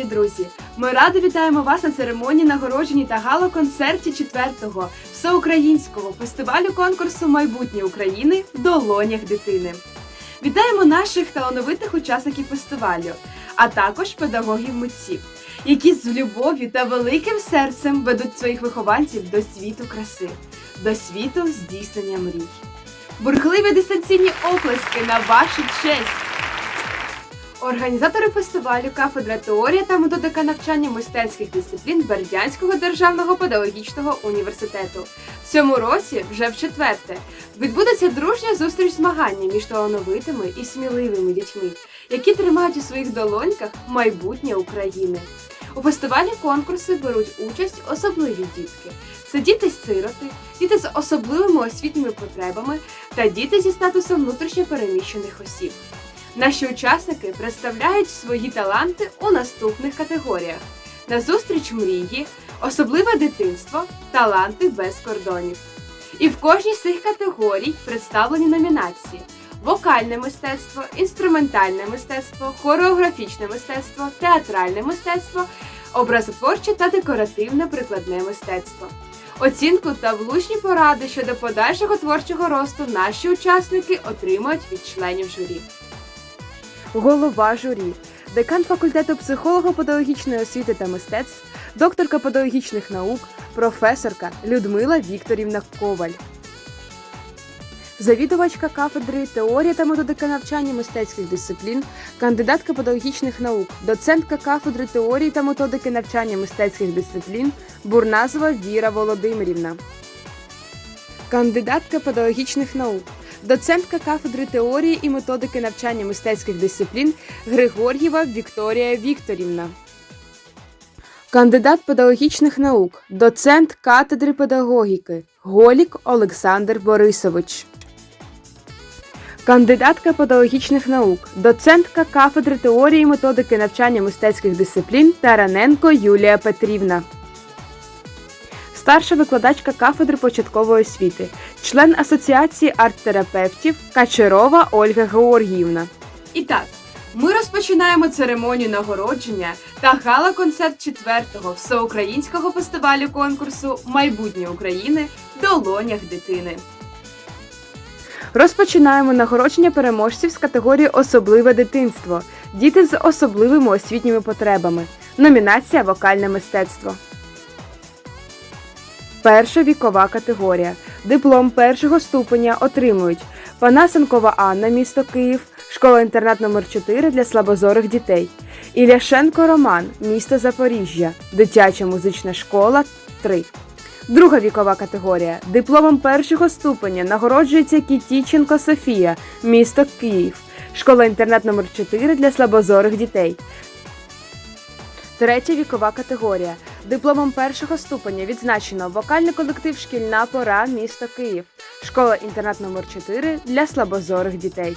шановні друзі! Ми радо вітаємо вас на церемонії нагородженні та гала-концерті 4-го всеукраїнського фестивалю конкурсу Майбутнє України в долонях дитини. Вітаємо наших талановитих учасників фестивалю, а також педагогів митців, які з любов'ю та великим серцем ведуть своїх вихованців до світу краси, до світу здійснення мрій. Бурхливі дистанційні оплески на вашу честь! Організатори фестивалю кафедра теорія та методика навчання мистецьких дисциплін Бердянського державного педагогічного університету. В цьому році, вже в четверте, відбудеться дружня зустріч змагання між талановитими і сміливими дітьми, які тримають у своїх долоньках майбутнє України. У фестивалі конкурси беруть участь особливі дітки. Це діти з сироти, діти з особливими освітніми потребами та діти зі статусом внутрішньопереміщених осіб. Наші учасники представляють свої таланти у наступних категоріях: назустріч мрії, особливе дитинство, таланти без кордонів. І в кожній з цих категорій представлені номінації: вокальне мистецтво, інструментальне мистецтво, хореографічне мистецтво, театральне мистецтво, образотворче та декоративне прикладне мистецтво. Оцінку та влучні поради щодо подальшого творчого росту наші учасники отримують від членів журі голова журі, декан факультету психолого-педагогічної освіти та мистецтв, докторка педагогічних наук, професорка Людмила Вікторівна Коваль. Завідувачка кафедри теорія та методика навчання мистецьких дисциплін, кандидатка педагогічних наук, доцентка кафедри теорії та методики навчання мистецьких дисциплін Бурназова Віра Володимирівна, кандидатка педагогічних наук, доцентка кафедри теорії і методики навчання мистецьких дисциплін Григор'єва Вікторія Вікторівна. Кандидат педагогічних наук, доцент кафедри педагогіки Голік Олександр Борисович. Кандидатка педагогічних наук, доцентка кафедри теорії і методики навчання мистецьких дисциплін Тараненко Юлія Петрівна старша викладачка кафедри початкової освіти, член Асоціації арт-терапевтів Качерова Ольга Георгіївна. І так, ми розпочинаємо церемонію нагородження та гала-концерт 4-го всеукраїнського фестивалю конкурсу Майбутнє України долонях дитини. Розпочинаємо нагородження переможців з категорії Особливе дитинство. Діти з особливими освітніми потребами. Номінація Вокальне мистецтво. Перша вікова категорія. Диплом першого ступеня отримують Панасенкова Анна, місто Київ, школа-інтернат номер 4 для слабозорих дітей. Ілляшенко Роман, місто Запоріжжя, дитяча музична школа 3. Друга вікова категорія. Дипломом першого ступеня нагороджується Кітіченко Софія, місто Київ, школа-інтернат номер 4 для слабозорих дітей. Третя вікова категорія. Дипломом першого ступеня відзначено вокальний колектив Шкільна пора місто Київ, школа-інтернат номер 4 для слабозорих дітей.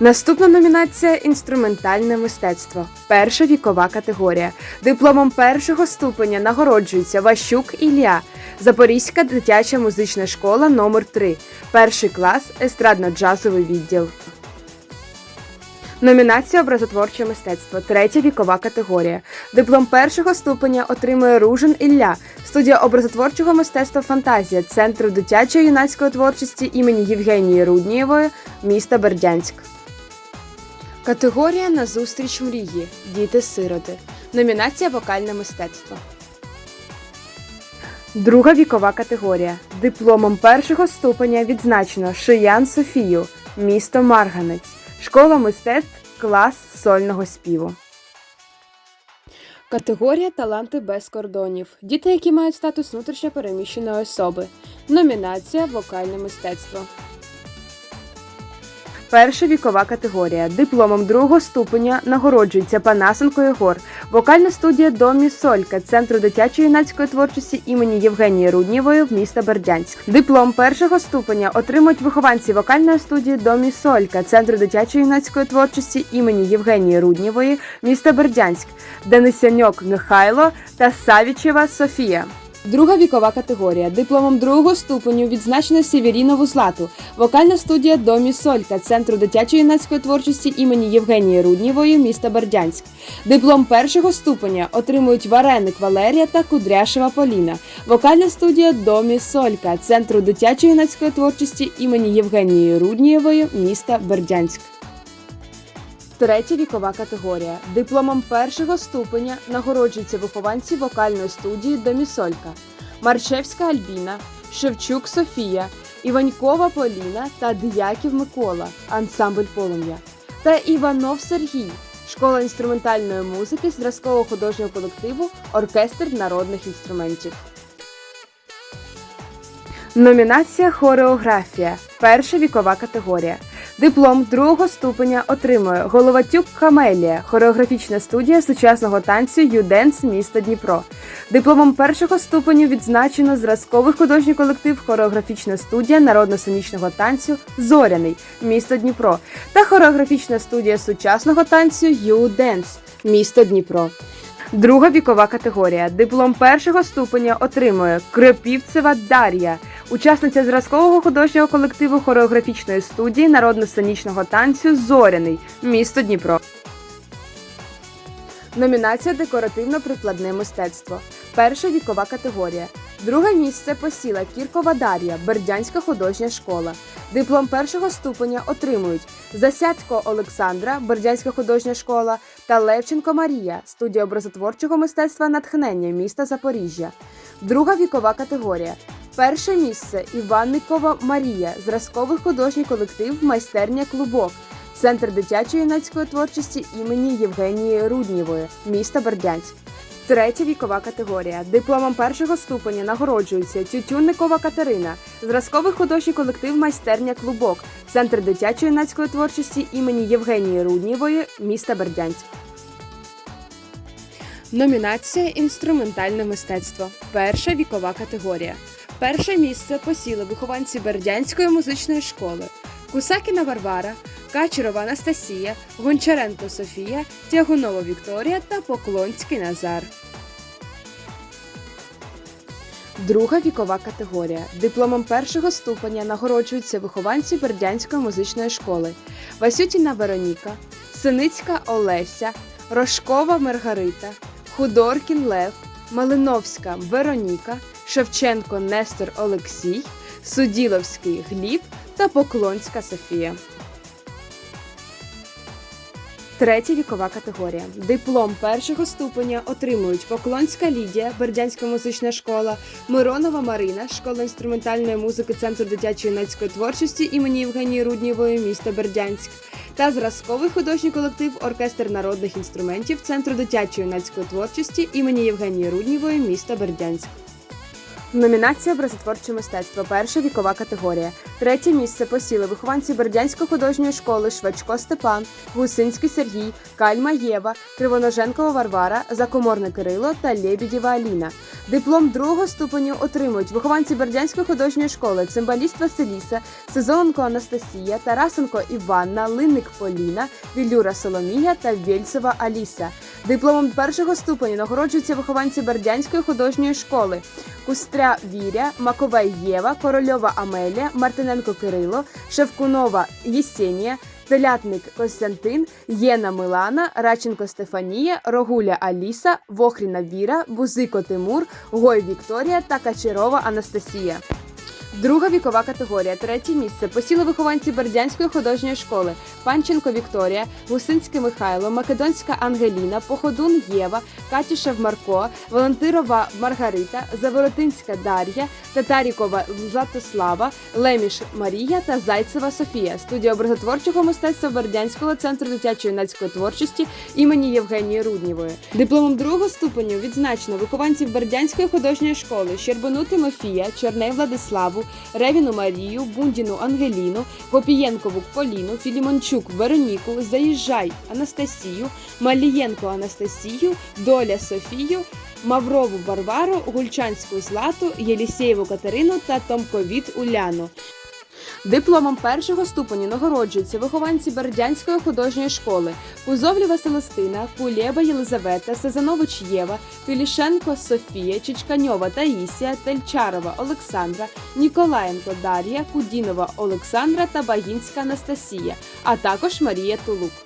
Наступна номінація інструментальне мистецтво. Перша вікова категорія. Дипломом першого ступеня нагороджується Ващук Ілля, Запорізька дитяча музична школа номер 3 перший клас, естрадно-джазовий відділ. Номінація Образотворче мистецтво, третя вікова категорія. Диплом першого ступеня отримує Ружин Ілля, студія образотворчого мистецтва Фантазія Центру дитячої юнацької творчості імені Євгенії Руднієвої, міста Бердянськ. Категорія Назустріч мрії. Діти-сироти. Номінація Вокальне мистецтво. Друга вікова категорія. Дипломом першого ступеня відзначено Шиян Софію, місто Марганець. Школа мистецтв клас сольного співу. Категорія Таланти без кордонів. Діти, які мають статус внутрішньо переміщеної особи. Номінація Вокальне мистецтво. Перша вікова категорія. Дипломом другого ступеня нагороджується Панасенко Єгор, вокальна студія Домі Солька Центру дитячої юнацької творчості імені Євгенії Руднєвої в міста Бердянськ. Диплом першого ступеня отримують вихованці вокальної студії Домі Солька Центру дитячої юнацької творчості імені Євгенії Руднєвої міста Бердянськ, Денисяньок Михайло та Савічева Софія. Друга вікова категорія. Дипломом другого ступеню відзначено Сєвєрінову Злату, вокальна студія Домі Солька Центру дитячої юнацької творчості імені Євгенії Руднєвої міста Бердянськ. Диплом першого ступеня отримують Вареник Валерія та Кудряшева Поліна, вокальна студія Домі Солька Центру дитячої юнацької творчості імені Євгенії Руднєвої міста Бердянськ. Третя вікова категорія. Дипломом першого ступеня нагороджуються вихованці вокальної студії Домісолька, Марчевська Альбіна, Шевчук Софія, Іванькова Поліна та Діяків Микола, ансамбль полум'я та Іванов Сергій, школа інструментальної музики зразкового художнього колективу Оркестр народних інструментів. Номінація Хореографія. Перша вікова категорія. Диплом другого ступеня отримує Головатюк Камелія, хореографічна студія сучасного танцю Юденс міста Дніпро. Дипломом першого ступеню відзначено зразковий художній колектив хореографічна студія народно-сценічного танцю Зоряний місто Дніпро та хореографічна студія сучасного танцю Юденс місто Дніпро. Друга вікова категорія. Диплом першого ступеня отримує Кропівцева Дар'я, учасниця зразкового художнього колективу хореографічної студії народно-сценічного танцю Зоряний, місто Дніпро. Номінація Декоративно-прикладне мистецтво. Перша вікова категорія. Друге місце посіла Кіркова Дар'я, Бердянська художня школа. Диплом першого ступеня отримують Засядько Олександра, Бердянська художня школа та Левченко Марія, студія образотворчого мистецтва натхнення міста Запоріжжя. Друга вікова категорія. Перше місце Іванникова Марія, зразковий художній колектив майстерня Клубок. Центр дитячої юнацької творчості імені Євгенії Руднєвої, міста Бердянськ. Третя вікова категорія. Дипломом першого ступеня нагороджується Тютюнникова Катерина, зразковий художній колектив майстерня Клубок, Центр дитячої юнацької творчості імені Євгенії Руднєвої, міста Бердянськ. Номінація Інструментальне мистецтво. Перша вікова категорія. Перше місце посіли вихованці Бердянської музичної школи. Кусакіна Варвара, Качерова Анастасія, Гончаренко Софія, Тягунова Вікторія та Поклонський Назар. Друга вікова категорія. Дипломом першого ступеня нагороджуються вихованці Бердянської музичної школи Васютіна Вероніка, Синицька Олеся, Рожкова Маргарита, Худоркін Лев, Малиновська Вероніка, Шевченко Нестор Олексій, Суділовський Гліб та Поклонська Софія. Третя вікова категорія. Диплом першого ступеня отримують Поклонська Лідія, Бердянська музична школа, Миронова Марина, школа інструментальної музики Центру дитячої юнацької творчості імені Євгенії Руднєвої, міста Бердянськ, та зразковий художній колектив Оркестр народних інструментів Центру дитячої юнацької творчості імені Євгенії Руднєвої, міста Бердянськ. Номінація образотворче мистецтво. Перша вікова категорія. Третє місце посіли вихованці Бердянської художньої школи Швачко Степан, Гусинський Сергій, Кальма Єва, Кривоноженкова Варвара, Закоморне Кирило та Лєбідєва Аліна. Диплом другого ступеню отримують вихованці Бердянської художньої школи Цимбаліст Василіса, Сезоненко Анастасія, Тарасенко Іванна, Линник Поліна, Вілюра Соломія та Вєльцева Аліса. Дипломом першого ступеню нагороджуються вихованці Бердянської художньої школи. Кустря Віря, Маковей Єва, Корольова Амелія, Мартиненко Кирило, Шевкунова Єсенія, Телятник Костянтин, Єна Милана, Раченко Стефанія, Рогуля Аліса, Вохріна Віра, Бузико Тимур, Гой Вікторія та Качерова Анастасія. Друга вікова категорія. Третє місце посіли вихованці Бердянської художньої школи Панченко Вікторія, Гусинське Михайло, Македонська Ангеліна, Походун Єва, Катюшев Марко, Волонтирова Маргарита, Заворотинська Дар'я, Татарікова Златослава, Леміш Марія та Зайцева Софія. Студія образотворчого мистецтва Бердянського центру дитячої юнацької творчості імені Євгенії Руднєвої. Дипломом другого ступеню відзначено вихованців Бердянської художньої школи Щербану Тимофія, Чорней Владиславу, Ревіну Марію, Бундіну Ангеліну, Гопієнкову Поліну, Філімончук Вероніку, Заїжджай Анастасію, Малієнко Анастасію, Доля Софію, Маврову Варвару, Гульчанську Злату, Єлісєєву Катерину та Томковіт Уляну. Дипломом першого ступеню нагороджуються вихованці Бердянської художньої школи Кузовлєва Селестина, Кулєба Єлизавета, Сезанович Єва, Пілішенко Софія, Чичканьова Таїсія, Тельчарова Олександра, Ніколаєнко Дар'я, Кудінова Олександра та Багінська Анастасія, а також Марія Тулук.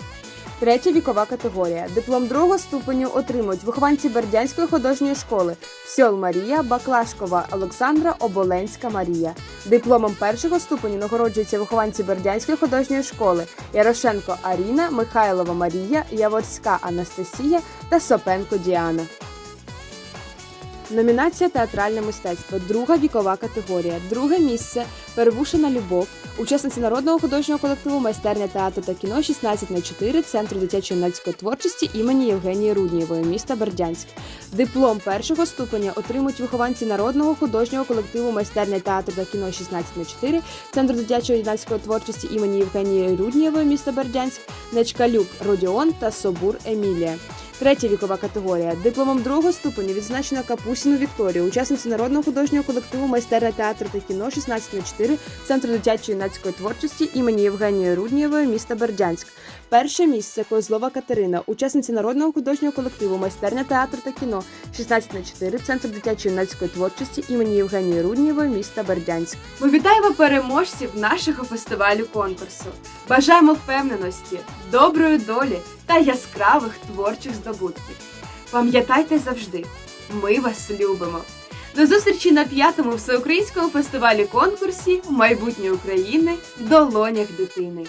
Третя вікова категорія. Диплом другого ступеню отримують вихованці Бердянської художньої школи Сьол Марія, Баклашкова Олександра, Оболенська Марія. Дипломом першого ступеню нагороджуються вихованці Бердянської художньої школи Ярошенко Аріна, Михайлова Марія, Яворська Анастасія та Сопенко Діана. Номінація Театральне мистецтво. Друга вікова категорія. Друге місце Первушина Любов, учасниця народного художнього колективу майстерня театру та кіно 16 на 4 Центру дитячої юнацької творчості імені Євгенії Руднієвої, міста Бердянськ. Диплом першого ступеня отримують вихованці народного художнього колективу майстерня театру та кіно 16 на 4 Центру дитячої юнацької творчості імені Євгенії Руднієвої, міста Бердянськ, Нечкалюк Родіон та Собур Емілія. Третя вікова категорія. Дипломом другого ступеню відзначена Капусіну Вікторію, учасницю народного художнього колективу майстерня театру та кіно 16 на 4 Центру дитячої юнацької творчості імені Євгенії Руднієвої, міста Бердянськ. Перше місце Козлова Катерина, учасниця народного художнього колективу майстерня театру та кіно 16 на 4 Центру дитячої юнацької творчості імені Євгенії Руднієвої, міста Бердянськ. Ми вітаємо переможців нашого фестивалю конкурсу. Бажаємо впевненості, доброї долі та яскравих творчих здобутків. Пам'ятайте завжди, ми вас любимо. До зустрічі на п'ятому всеукраїнському фестивалі конкурсі майбутнє України в долонях дитини.